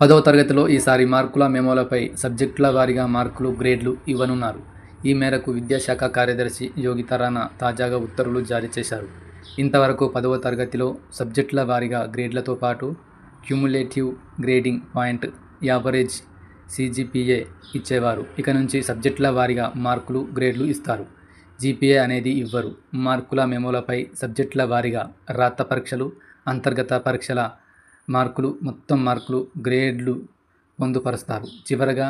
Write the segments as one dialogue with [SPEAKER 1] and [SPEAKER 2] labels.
[SPEAKER 1] పదవ తరగతిలో ఈసారి మార్కుల మెమోలపై సబ్జెక్టుల వారీగా మార్కులు గ్రేడ్లు ఇవ్వనున్నారు. ఈ మేరకు విద్యాశాఖ కార్యదర్శి యోగిత రాణా తాజాగా ఉత్తర్వులు జారీ చేశారు. ఇంతవరకు పదవ తరగతిలో సబ్జెక్టుల వారీగా గ్రేడ్లతో పాటు cumulative grading point average CGPA ఇచ్చేవారు. ఇక నుంచి సబ్జెక్టుల వారీగా మార్కులు గ్రేడ్లు ఇస్తారు. జీపీఏ అనేది ఇవ్వరు. మార్కుల మెమోలపై సబ్జెక్టుల వారీగా రాత పరీక్షలు అంతర్గత పరీక్షల మార్కులు మొత్తం మార్కులు గ్రేడ్లు పొందుపరుస్తారు. చివరగా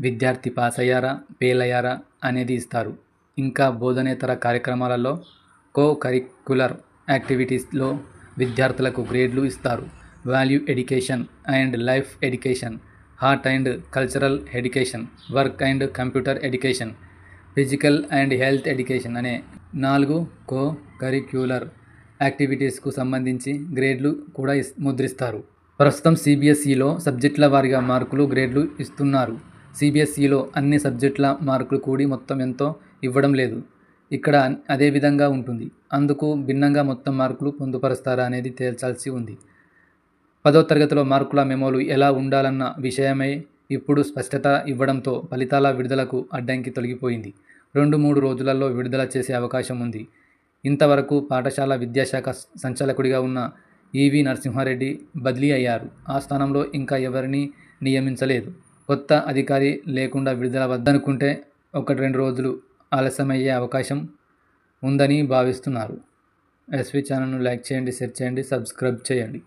[SPEAKER 1] విద్యార్థి పాస్ అయ్యారా ఫెయిల్ అయ్యారా అనేది ఇస్తారు. ఇంకా బోధనేతర కార్యక్రమాలలో కో కరిక్యులర్ యాక్టివిటీస్లో విద్యార్థులకు గ్రేడ్లు ఇస్తారు. Value education and life education art and cultural education work and computer education physical and health education అనే నాలుగు కో కరిక్యులర్ యాక్టివిటీస్కు సంబంధించి గ్రేడ్లు కూడా ఇస్ ముద్రిస్తారు. ప్రస్తుతం సిబిఎస్ఈలో సబ్జెక్టుల వారిగా మార్కులు గ్రేడ్లు ఇస్తున్నారు. సిబిఎస్ఈలో అన్ని సబ్జెక్టుల మార్కులు కూడి మొత్తం ఎంతో ఇవ్వడం లేదు. ఇక్కడ అదే విధంగా ఉంటుంది. అందుకు భిన్నంగా మొత్తం మార్కులు పొందుపరుస్తారా అనేది తేల్చాల్సి ఉంది. పదో తరగతిలో మార్కుల మెమోలు ఎలా ఉండాలన్న విషయమై ఇప్పుడు స్పష్టత ఇవ్వడంతో ఫలితాల విడుదలకు అడ్డంకి తొలగిపోయింది. రెండు మూడు రోజులలో విడుదల చేసే అవకాశం ఉంది. ఇంతవరకు పాఠశాల విద్యాశాఖ సంచాలకుడిగా ఉన్న ఈవి నరసింహారెడ్డి బదిలీ అయ్యారు. ఆ స్థానంలో ఇంకా ఎవరిని నియమించలేదు. కొత్త అధికారి లేకుండా విడుదల వద్దనుకుంటే ఒకటి రెండు రోజులు ఆలస్యమయ్యే అవకాశం ఉందని భావిస్తున్నారు. ఎస్వి ఛానల్ను లైక్ చేయండి షేర్ చేయండి సబ్స్క్రైబ్ చేయండి.